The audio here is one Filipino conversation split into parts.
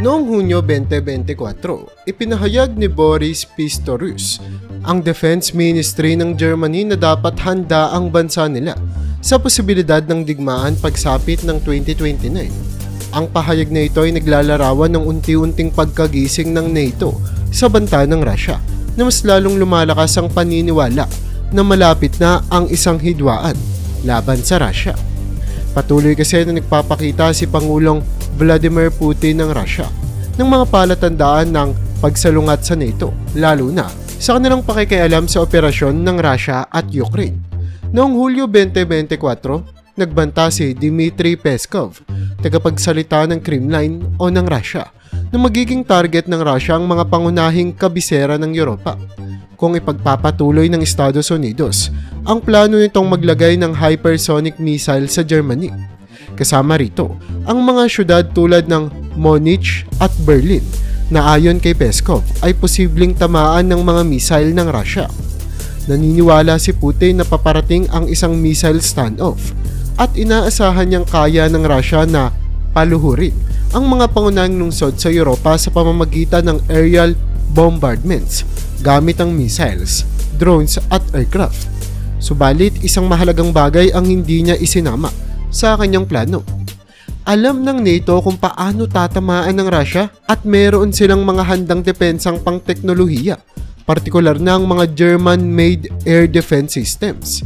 Noong Hunyo 2024, ipinahayag ni Boris Pistorius, ang Defense Ministry ng Germany na dapat handa ang bansa nila sa posibilidad ng digmaan pagsapit ng 2029. Ang pahayag na ito ay naglalarawan ng unti-unting pagkagising ng NATO sa banta ng Russia na mas lalong lumalakas ang paniniwala na malapit na ang isang hidwaan laban sa Russia. Patuloy kasi na nagpapakita si Pangulong Vladimir Putin ng Russia ng mga palatandaan ng pagsalungat sa NATO, lalo na sa kanilang pakikialam sa operasyon ng Russia at Ukraine. Noong Hulyo 2024, nagbanta si Dmitry Peskov, tagapagsalita ng Kremlin o ng Russia, na magiging target ng Russia ang mga pangunahing kabisera ng Europa kung ipagpapatuloy ng Estados Unidos ang plano nitong maglagay ng hypersonic missile sa Germany. Kasama rito ang mga syudad tulad ng Munich at Berlin na ayon kay Peskov ay posibleng tamaan ng mga missile ng Russia. Naniniwala si Putin na paparating ang isang missile standoff at inaasahan niyang kaya ng Russia na paluhurin ang mga pangunahing lungsod sa Europa sa pamamagitan ng aerial bombardments gamit ang missiles, drones at aircraft. Subalit isang mahalagang bagay ang hindi niya isinama sa kanyang plano. Alam ng NATO kung paano tatamaan ng Russia at meron silang mga handang depensang pang teknolohiya, partikular na ang mga German-made air defense systems.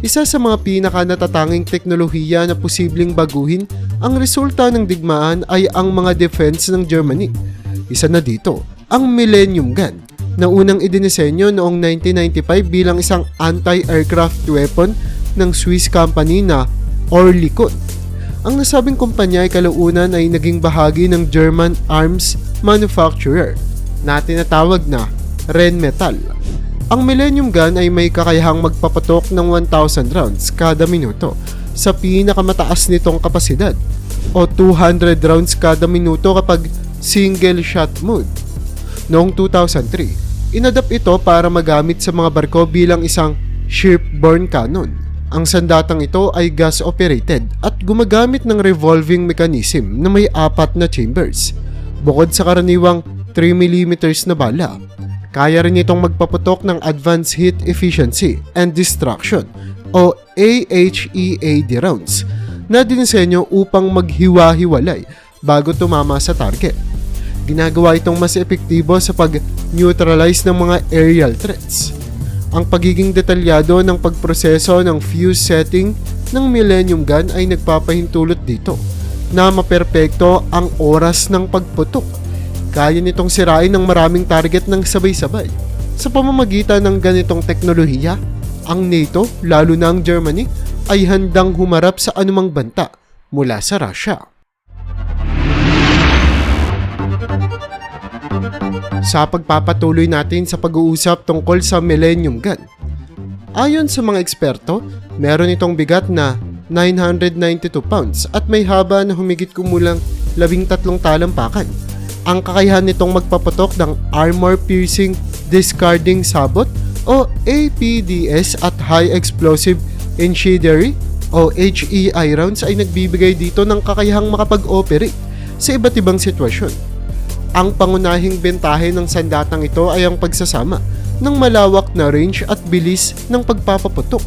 Isa sa mga pinaka natatanging teknolohiya na posibleng baguhin ang resulta ng digmaan ay ang mga defense ng Germany. Isa na dito, ang Millennium Gun na unang idinisenyo noong 1995 bilang isang anti-aircraft weapon ng Swiss company na Oerlikon. Ang nasabing kumpanya ay kalaunan ay naging bahagi ng German arms manufacturer na tinatawag na Rheinmetall. Ang Millennium Gun ay may kakayahang magpapatok ng 1,000 rounds kada minuto sa pinakamataas nitong kapasidad o 200 rounds kada minuto kapag single shot mode. Noong 2003, inadapt ito para magamit sa mga barko bilang isang shipborne cannon. Ang sandatang ito ay gas-operated at gumagamit ng revolving mechanism na may apat na chambers. Bukod sa karaniwang 3mm na bala, kaya rin itong magpaputok ng Advanced Heat Efficiency and Destruction o AHEAD rounds na dinisenyo upang maghiwa-hiwalay bago tumama sa target. Ginagawa itong mas epektibo sa pag-neutralize ng mga aerial threats. Ang pagiging detalyado ng pagproseso ng fuse setting ng Millennium Gun ay nagpapahintulot dito na maperpekto ang oras ng pagputok. Kaya nitong sirain ng maraming target ng sabay-sabay. Sa pamamagitan ng ganitong teknolohiya, ang NATO, lalo na ang Germany, ay handang humarap sa anumang banta mula sa Russia. Sa pagpapatuloy natin sa pag-uusap tungkol sa Millennium Gun. Ayon sa mga eksperto, meron itong bigat na 992 pounds at may haba na humigit kumulang 13 talampakan. Ang kakayahan nitong magpaputok ng Armor Piercing Discarding Sabot o APDS at High Explosive Incendiary o HEI rounds ay nagbibigay dito ng kakayahang makapag-operate sa iba't ibang sitwasyon. Ang pangunahing bentahe ng sandatang ito ay ang pagsasama ng malawak na range at bilis ng pagpapaputok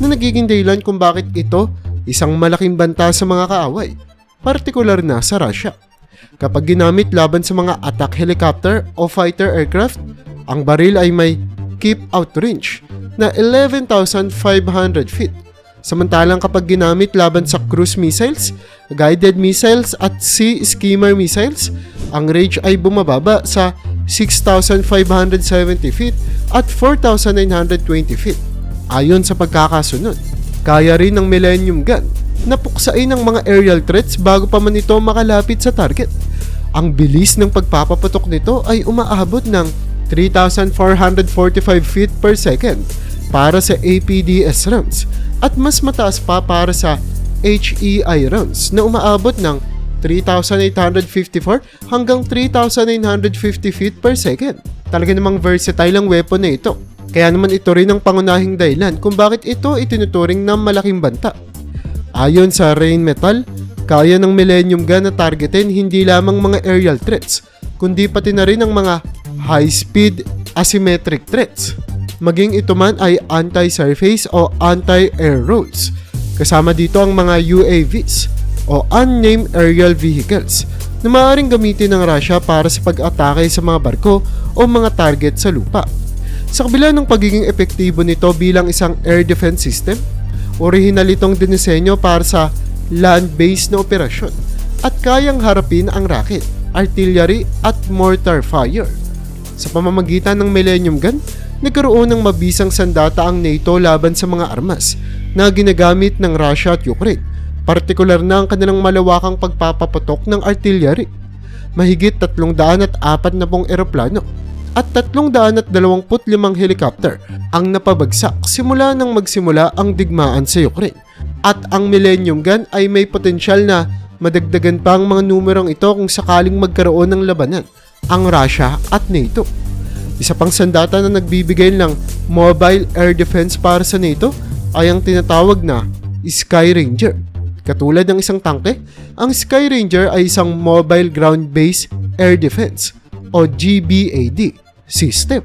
na nagiging dahilan kung bakit ito isang malaking banta sa mga kaaway, partikular na sa Russia. Kapag ginamit laban sa mga attack helicopter o fighter aircraft, ang baril ay may keep out range na 11,500 feet. Samantalang kapag ginamit laban sa cruise missiles, guided missiles at sea skimmer missiles, ang range ay bumababa sa 6,570 feet at 4,920 feet. Ayon sa pagkakasunod, kaya rin ng Millennium Gun na puksain ang mga aerial threats bago pa man ito makalapit sa target. Ang bilis ng pagpapaputok nito ay umaabot ng 3,445 feet per second para sa APDS rounds at mas mataas pa para sa HEI rounds na umaabot ng 3,854 hanggang 3,950 feet per second. Talaga namang versatile ang weapon na ito. Kaya naman ito rin ang pangunahing dahilan kung bakit ito itinuturing na malaking banta. Ayon sa Rheinmetall, Kaya ng Millennium Gun na targetin hindi lamang mga aerial threats, kundi pati na rin ang mga high-speed asymmetric threats. Maging ito man ay anti-surface o anti-air roads. Kasama dito ang mga UAVs o unnamed aerial vehicles na maaaring gamitin ng Russia para sa pag-atake sa mga barko o mga target sa lupa. Sa kabila ng pagiging epektibo nito bilang isang air defense system, orihinal itong dinisenyo para sa land-based na operasyon at kayang harapin ang rocket, artillery at mortar fire. Sa pamamagitan ng Millennium Gun, nagkaroon ng mabisang sandata ang NATO laban sa mga armas na ginagamit ng Russia at Ukraine, partikular na ang kanilang malawakang pagpapaputok ng artillery. Mahigit 340 eroplano at 325 helicopter ang napabagsak simula nang magsimula ang digmaan sa Ukraine. At ang Millennium Gun ay may potensyal na madagdagan pa ang mga numerong ito kung sakaling magkaroon ng labanan ang Russia at NATO. Isa pang sandata na nagbibigay ng mobile air defense para sa NATO ay ang tinatawag na Sky Ranger. Katulad ng isang tangke, ang Sky Ranger ay isang mobile ground-based air defense o GBAD system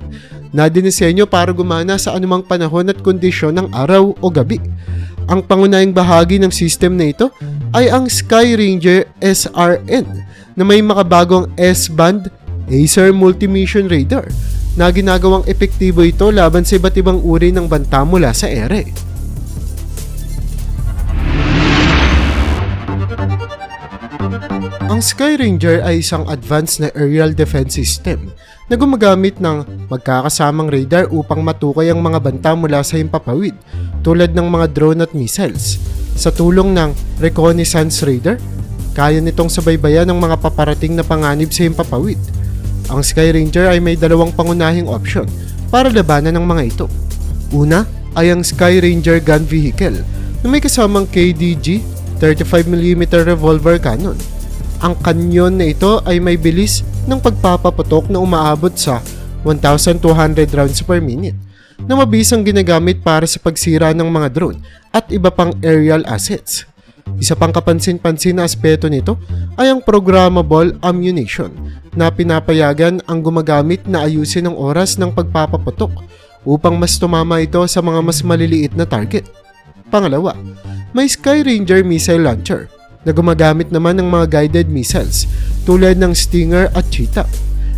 na dinisenyo para gumana sa anumang panahon at kondisyon ng araw o gabi. Ang pangunahing bahagi ng system na ito ay ang Sky Ranger SRN na may makabagong S-band Acer Multimission Radar na ginagawang epektibo ito laban sa iba't ibang uri ng banta mula sa ere. Ang Sky Ranger ay isang advanced na aerial defense system na gumagamit ng magkakasamang radar upang matukoy ang mga banta mula sa himpapawid tulad ng mga drone at missiles. Sa tulong ng reconnaissance radar, kaya nitong sabaybayan ng mga paparating na panganib sa himpapawid. Ang Sky Ranger ay may dalawang pangunahing option para labanan ng mga ito. Una ay ang Sky Ranger gun vehicle na may kasamang KDG 35mm revolver cannon ang kanyon na ito ay may bilis ng pagpapaputok na umaabot sa 1,200 rounds per minute na mabisang ginagamit para sa pagsira ng mga drone at iba pang aerial assets. Isa pang kapansin-pansin na aspeto nito ay ang programmable ammunition na pinapayagan ang gumagamit na ayusin ang oras ng pagpapaputok upang mas tumama ito sa mga mas maliliit na target. Pangalawa, may Sky Ranger missile launcher na gumagamit naman ng mga guided missiles tulad ng Stinger at Cheetah.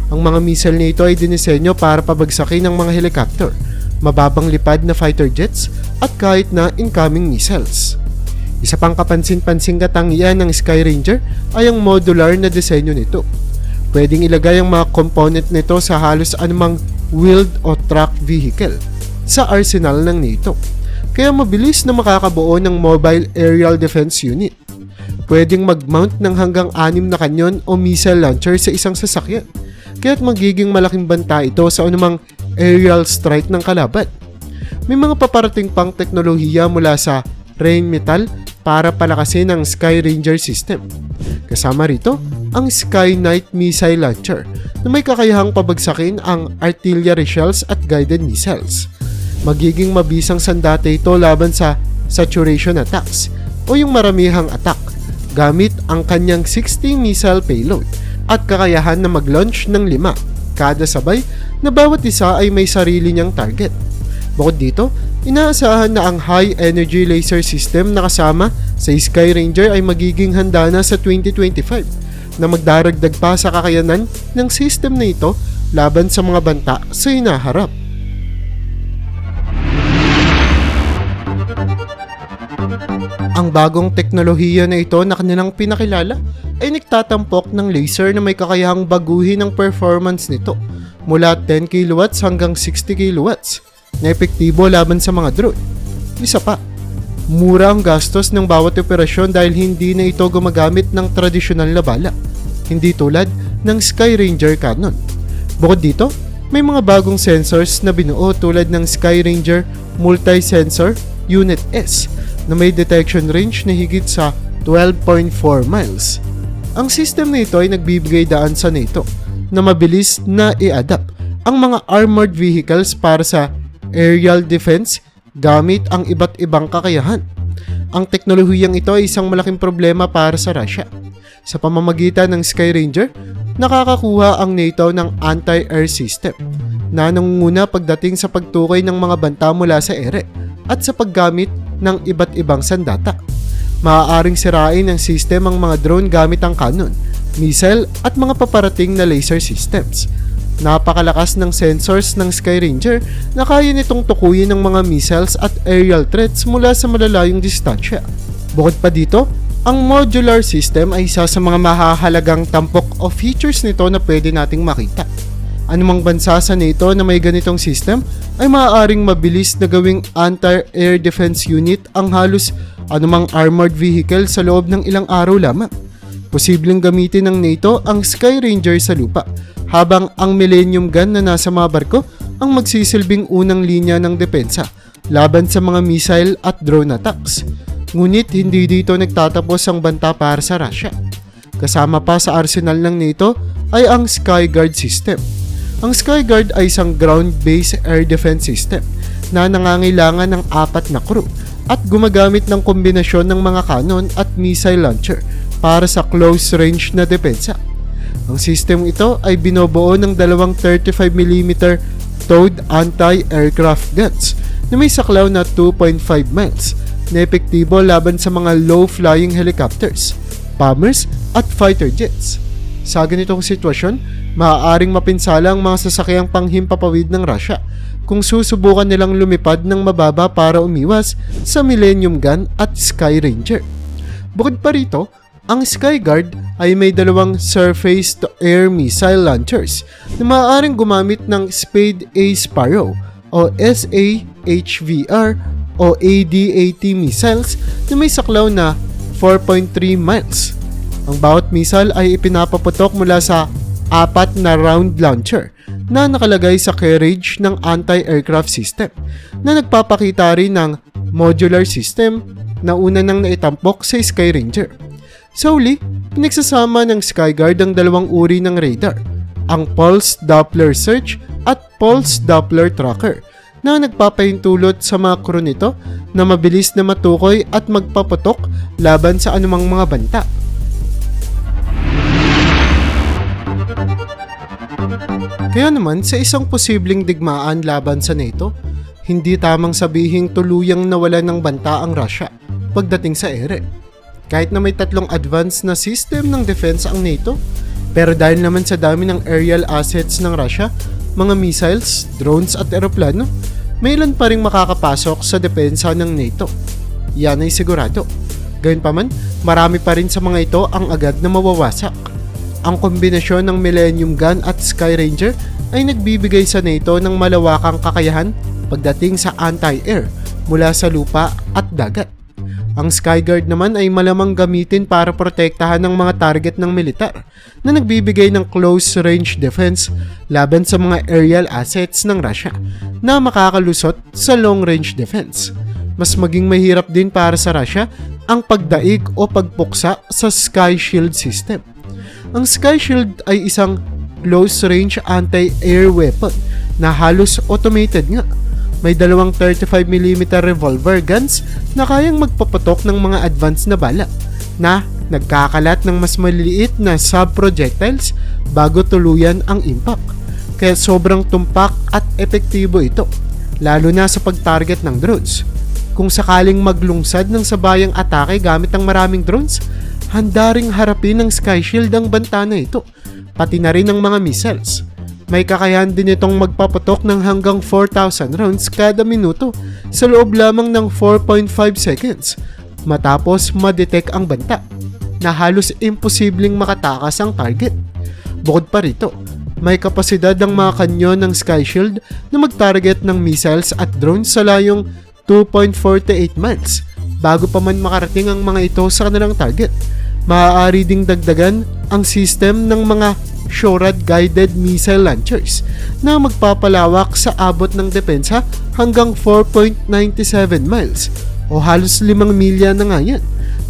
Ang mga missile nito ay dinisenyo para pabagsakin ng mga helicopter, mababang lipad na fighter jets at kahit na incoming missiles. Isa pang kapansin-pansing katangian ng Sky Ranger ay ang modular na disenyo nito. Pwedeng ilagay ang mga component nito sa halos anumang wheeled o truck vehicle sa arsenal ng NATO. Kaya mabilis na makakabuo ng Mobile Aerial Defense Unit pwedeng mag-mount ng hanggang anim na kanyon o missile launcher sa isang sasakyan. Kaya't magiging malaking banta ito sa anumang aerial strike ng kalaban. May mga paparating pang teknolohiya mula sa Rheinmetall para palakasin ang Sky Ranger system. Kasama rito ang Sky Knight missile launcher na may kakayahang pabagsakin ang artillery shells at guided missiles. Magiging mabisang sandata ito laban sa saturation attacks o yung maramihang attack gamit ang kanyang 60 missile payload at kakayahan na mag-launch ng lima kada sabay na bawat isa ay may sarili niyang target. Bukod dito, inaasahan na ang high energy laser system na kasama sa Sky Ranger ay magiging handa na sa 2025 na magdaragdag pa sa kakayanan ng system na ito laban sa mga banta sa hinaharap. Ang bagong teknolohiya na ito na kanilang pinakilala ay nagtatampok ng laser na may kakayahang baguhin ang performance nito mula 10 kW hanggang 60 kW na epektibo laban sa mga drone. Isa pa, mura ang gastos ng bawat operasyon dahil hindi na ito gumagamit ng tradisyonal na bala, hindi tulad ng Sky Ranger cannon. Bukod dito, may mga bagong sensors na binuo tulad ng Sky Ranger Multi-Sensor Unit S na may detection range na higit sa 12.4 miles. Ang system na ito ay nagbibigay daan sa NATO na mabilis na i-adapt ang mga armored vehicles para sa aerial defense gamit ang iba't ibang kakayahan. ang teknolohiyang ito ay isang malaking problema para sa Russia. Sa pamamagitan ng Sky Ranger, nakakakuha ang NATO ng anti-air system na nangunguna pagdating sa pagtukoy ng mga banta mula sa ere at sa paggamit ng iba't ibang sandata. Maaaring sirain ng system ang mga drone gamit ang cannon, missile at mga paparating na laser systems. Napakalakas ng sensors ng Sky Ranger na kaya nitong tukuyin ng mga missiles at aerial threats mula sa malalayong distansya. Bukod pa dito, ang modular system ay isa sa mga mahahalagang tampok o features nito na pwede nating makita. Anumang bansa sa NATO na may ganitong system ay maaaring mabilis na gawing anti-air defense unit ang halos anumang armored vehicle sa loob ng ilang araw lamang. Posibleng gamitin ng NATO ang Sky Ranger sa lupa habang ang Millennium Gun na nasa mga barko ang magsisilbing unang linya ng depensa laban sa mga missile at drone attacks. Ngunit hindi dito nagtatapos ang banta para sa Russia. Kasama pa sa arsenal ng NATO ay ang Skyguard system. Ang Skyguard ay isang ground-based air defense system na nangangailangan ng apat na crew at gumagamit ng kombinasyon ng mga cannon at missile launcher para sa close range na depensa. Ang system ito ay binobuo ng dalawang 35mm towed anti-aircraft guns na may saklaw na 2.5 miles na epektibo laban sa mga low-flying helicopters, bombers at fighter jets. Sa ganitong sitwasyon, maaaring mapinsala ang mga sasakyang panghimpapawid ng Russia kung susubukan nilang lumipad ng mababa para umiwas sa Millennium Gun at Sky Ranger. Bukod pa rito, ang Skyguard ay may dalawang surface-to-air missile launchers na maaaring gumamit ng Spade A Sparrow o SAHVR o AD-AT missiles na may saklaw na 4.3 miles. Ang bawat missile ay ipinapaputok mula sa apat na round launcher na nakalagay sa carriage ng anti-aircraft system na nagpapakita rin ng modular system na una nang naitampok sa Sky Ranger. Sa uli, pinagsasama ng Skyguard ang dalawang uri ng radar, ang Pulse Doppler Search at Pulse Doppler Tracker na nagpapahintulot sa mga crew nito na mabilis na matukoy at magpaputok laban sa anumang mga banta. Kaya naman sa isang posibleng digmaan laban sa NATO, hindi tamang sabihing tuluyang nawala ng banta ang Russia pagdating sa ere. Kahit na may tatlong advanced na system ng defense ang NATO, pero dahil naman sa dami ng aerial assets ng Russia, mga missiles, drones at eroplano, may ilan pa rin makakapasok sa depensa ng NATO. Yan ay sigurado. Gayunpaman, marami pa rin sa mga ito ang agad na mawawasak. Ang kombinasyon ng Millennium Gun at Sky Ranger ay nagbibigay sa NATO ng malawakang kakayahan pagdating sa anti-air mula sa lupa at dagat. Ang Skyguard naman ay malamang gamitin para protektahan ng mga target ng militar na nagbibigay ng close-range defense laban sa mga aerial assets ng Russia na makakalusot sa long-range defense. Mas maging mahirap din para sa Russia ang pagdaig o pagpuksa sa Sky Shield system. Ang Sky Shield ay isang close-range anti-air weapon na halos automated nga may dalawang 35mm revolver guns na kayang magpapatok ng mga advanced na bala na nagkakalat ng mas maliliit na sub-projectiles bago tuluyan ang impact. Kaya sobrang tumpak at epektibo ito, lalo na sa pag-target ng drones. Kung sakaling maglungsad ng sabayang atake gamit ang maraming drones, handa ring harapin ng Sky Shield ang banta na ito, pati na rin ang mga missiles. May kakayahan din itong magpapatok ng hanggang 4,000 rounds kada minuto sa loob lamang ng 4.5 seconds matapos ma-detect ang banta na halos imposibleng makatakas ang target. Bukod pa rito, may kapasidad ang mga kanyon ng Sky Shield na mag-target ng missiles at drones sa layong 2.48 miles bago pa man makarating ang mga ito sa kanilang target. Maaari ding dagdagan ang system ng mga SHORAD guided missile launchers na magpapalawak sa abot ng depensa hanggang 4.97 miles o halos 5 milya na nga yan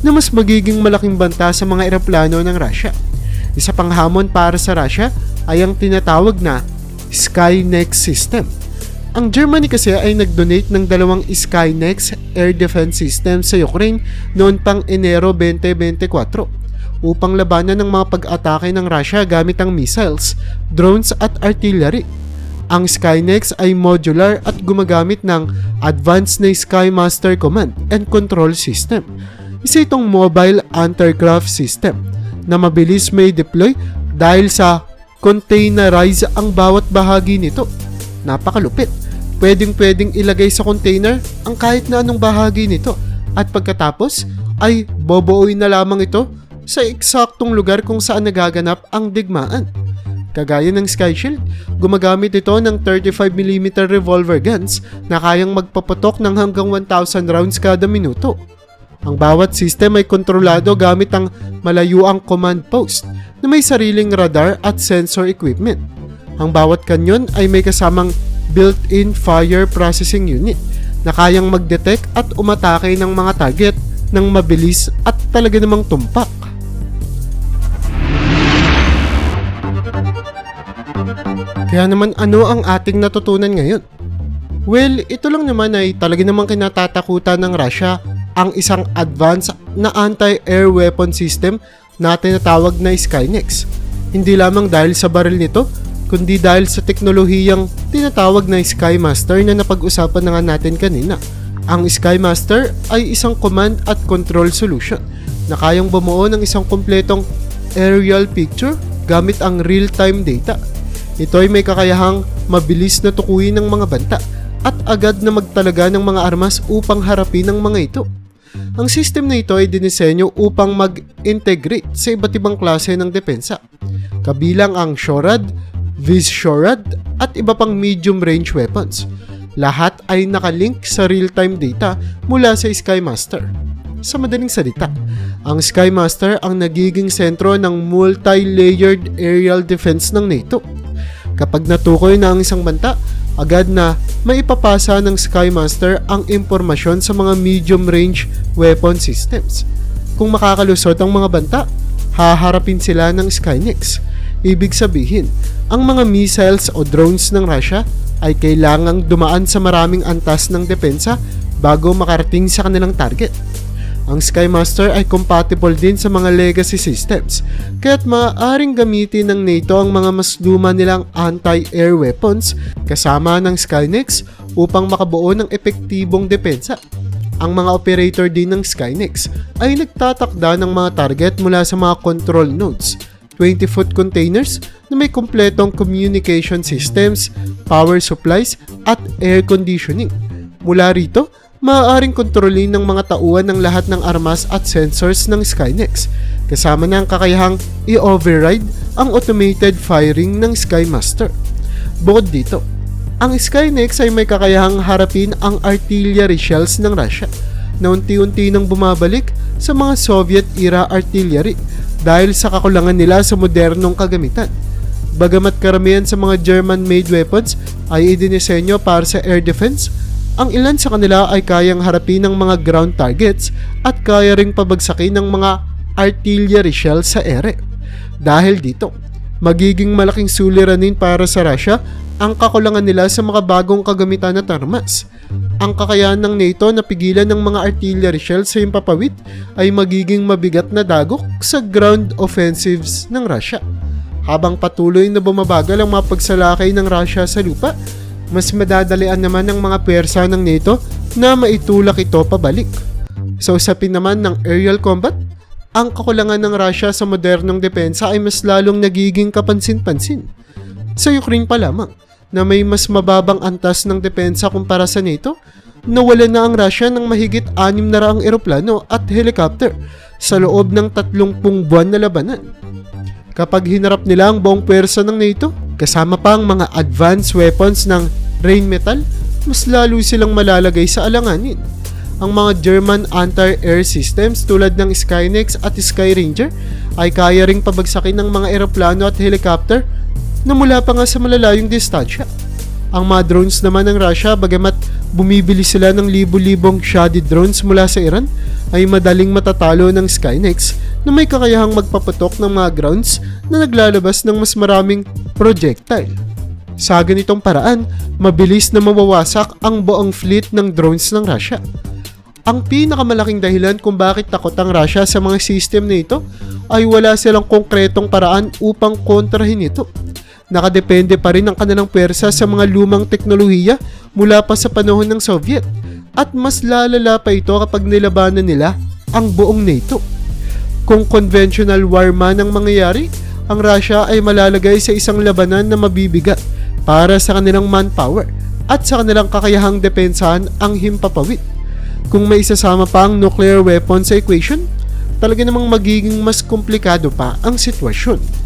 na mas magiging malaking banta sa mga eroplano ng Russia. Isa pang hamon para sa Russia ay ang tinatawag na Skynex system Ang Germany kasi ay nag-donate ng dalawang Skynex air defense system sa Ukraine noon pang Enero 2024 upang labanan ng mga pag-atake ng Russia gamit ang missiles, drones at artillery. Ang Skynex ay modular at gumagamit ng advanced na Skymaster Command and Control System. Isa itong mobile anti-craft system na mabilis may deploy dahil sa containerize ang bawat bahagi nito. Napakalupit. Pwedeng pwedeng ilagay sa container ang kahit na anong bahagi nito at pagkatapos ay bobuoy na lamang ito sa eksaktong lugar kung saan nagaganap ang digmaan. Kagaya ng Sky Shield, gumagamit ito ng 35mm revolver guns na kayang magpaputok ng hanggang 1,000 rounds kada minuto. Ang bawat system ay kontrolado gamit ang malayuang command post na may sariling radar at sensor equipment. Ang bawat kanyon ay may kasamang built-in fire processing unit na kayang mag-detect at umatake ng mga target ng mabilis at talaga namang tumpak. Kaya naman ano ang ating natutunan ngayon? Well, ito lang naman ay talaga namang kinatatakutan ng Russia ang isang advanced na anti-air weapon system na tinatawag na Skynex. Hindi lamang dahil sa baril nito, kundi dahil sa teknolohiyang tinatawag na Skymaster na napag-usapan na nga natin kanina. Ang Skymaster ay isang command at control solution na kayang bumuo ng isang kumpletong aerial picture gamit ang real-time data. Ito ay may kakayahang mabilis na tukuyin ng mga banta at agad na magtalaga ng mga armas upang harapin ang mga ito. Ang system na ito ay dinisenyo upang mag-integrate sa iba't ibang klase ng depensa, kabilang ang Shorad, Viz-Shorad at iba pang medium-range weapons. Lahat ay nakalink sa real-time data mula sa Skymaster. Sa madaling salita, ang Skymaster ang nagiging sentro ng multi-layered aerial defense ng NATO. Kapag natukoy na ang isang banta, agad na maipapasa ng Skymaster ang impormasyon sa mga medium-range weapon systems. Kung makakalusot ang mga banta, haharapin sila ng Skynex. Ibig sabihin, ang mga missiles o drones ng Russia ay kailangang dumaan sa maraming antas ng depensa bago makarating sa kanilang target. Ang Skymaster ay compatible din sa mga legacy systems, kaya't maaaring gamitin ng NATO ang mga mas luma nilang anti-air weapons kasama ng Skynex upang makabuo ng epektibong depensa. Ang mga operator din ng Skynex ay nagtatakda ng mga target mula sa mga control nodes, 20-foot containers na may kumpletong communication systems, power supplies, at air conditioning. Mula rito, maaaring kontrolin ng mga tauhan ng lahat ng armas at sensors ng Skynex, kasama na ang kakayahang i-override ang automated firing ng Skymaster. Bukod dito, ang Skynex ay may kakayahang harapin ang artillery shells ng Russia na unti-unti nang bumabalik sa mga Soviet-era artillery dahil sa kakulangan nila sa modernong kagamitan. Bagamat karamihan sa mga German-made weapons ay idinisenyo para sa air defense, ang ilan sa kanila ay kayang harapin ng mga ground targets at kaya ring pabagsakin ng mga artillery shells sa ere. Dahil dito, magiging malaking suliranin para sa Russia ang kakulangan nila sa mga bagong kagamitan at armas. Ang kakayahan ng NATO na pigilan ng mga artillery shells sa impapawid ay magiging mabigat na dagok sa ground offensives ng Russia. Habang patuloy na bumabagal ang mga pagsalakay ng Russia sa lupa, mas madadalian naman ng mga pwersa ng NATO na maitulak ito pabalik. Sa usapin naman ng aerial combat, ang kakulangan ng Russia sa modernong depensa ay mas lalong nagiging kapansin-pansin. Sa Ukraine pa lamang, na may mas mababang antas ng depensa kumpara sa NATO, nawala na ang Russia ng mahigit anim na raang eroplano at helicopter sa loob ng 30 buwan na labanan. Kapag hinarap nila ang buong pwersa ng NATO, kasama pa ang mga advanced weapons ng Rheinmetall, mas lalo silang malalagay sa alanganin. Ang mga German anti-air systems tulad ng Skynex at Sky Ranger ay kaya ring pabagsakin ng mga eroplano at helicopter na mula pa nga sa malalayong distansya. Ang mga drones naman ng Russia, bagamat bumibili sila ng libo-libong shoddy drones mula sa Iran, ay madaling matatalo ng Skynex na may kakayahang magpaputok ng mga grounds na naglalabas ng mas maraming projectile. Sa ganitong paraan, mabilis na mawawasak ang buong fleet ng drones ng Russia. Ang pinakamalaking dahilan kung bakit takot ang Russia sa mga system na ito ay wala silang konkretong paraan upang kontrahin ito. Nakadepende pa rin ang kanilang pwersa sa mga lumang teknolohiya mula pa sa panahon ng Soviet at mas lalala pa ito kapag nilabanan nila ang buong NATO. Kung conventional war man ang mangyayari, ang Russia ay malalagay sa isang labanan na mabibigat para sa kanilang manpower at sa kanilang kakayahang depensahan ang himpapawid. Kung may isasama pa ang nuclear weapon sa equation, talaga namang magiging mas komplikado pa ang sitwasyon.